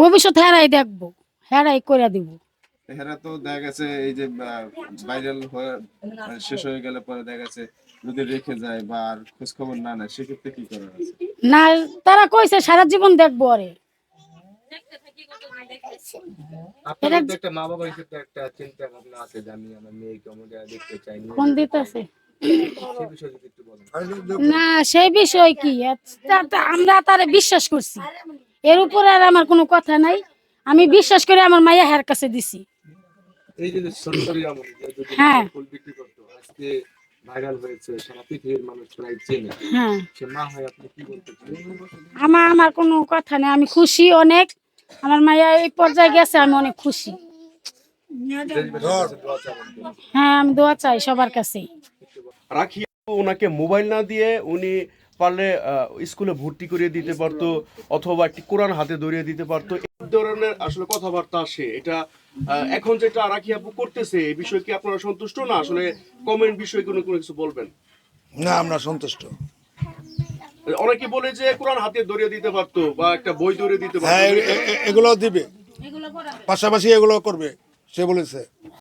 ভবিষ্যৎ হেরাই দেখব হেরাই করে দিব। এরা তো দেখা গেছে এই যে ভাইরাল হয়ে মানে শেষ হয়ে গেলে পরে দেখা গেছে যদি রেখে যায় বা আর খোঁজ খবর না নেয় সেক্ষেত্রে কি করার আছে? না তারা কইছে সারা জীবন দেখব আরে আপনার একটা মা বাবা হিসেবে একটা চিন্তা ভাবনা আছে যে আমি আমার মেয়েকে অমুক দেখতে চাই কোন দিতেছে। সেই বিষয়ে যদি একটু বলেন। না সেই বিষয় কি? আমরা তারে বিশ্বাস করছি। এর উপরে আর আমার কোনো কথা নাই। আমি বিশ্বাস করে আমার মাইয়া হের কাছে দিছি। এই যে সরকারি আমল যদি হ্যাঁ। ফুল বিক্রি করতো আজকে ভাইরাল হয়েছে সারা পৃথিবীর মানুষ প্রায় চেনে। হ্যাঁ। সে মা হয় আপনি কি বলতে আমার আমার কোনো কথা নেই আমি খুশি অনেক। আমার মাইয়া এই পর্যায়ে গেছে আমি অনেক খুশি। কাছে। হ্যাঁ আমি দোয়া চাই সবার কাছেই। রাখি ওনাকে মোবাইল না দিয়ে উনি পারলে স্কুলে ভর্তি করিয়ে দিতে পারতো অথবা একটি কোরআন হাতে ধরিয়ে দিতে পারতো। এই ধরনের আসলে কথাবার্তা আসে। এটা এখন যেটা রাখি আপু করতেছে এই বিষয়ে কি আপনারা সন্তুষ্ট? না আসলে কমেন্ট বিষয়ে কোনো কোনো কিছু বলবেন? না আমরা সন্তুষ্ট। অনেকে বলে যে কোরআন হাতে ধরিয়ে দিতে পারতো বা একটা বই ধরিয়ে দিতে হ্যাঁ পারতো। এগুলো দিবে পাশাপাশি এগুলো করবে সে বলেছে।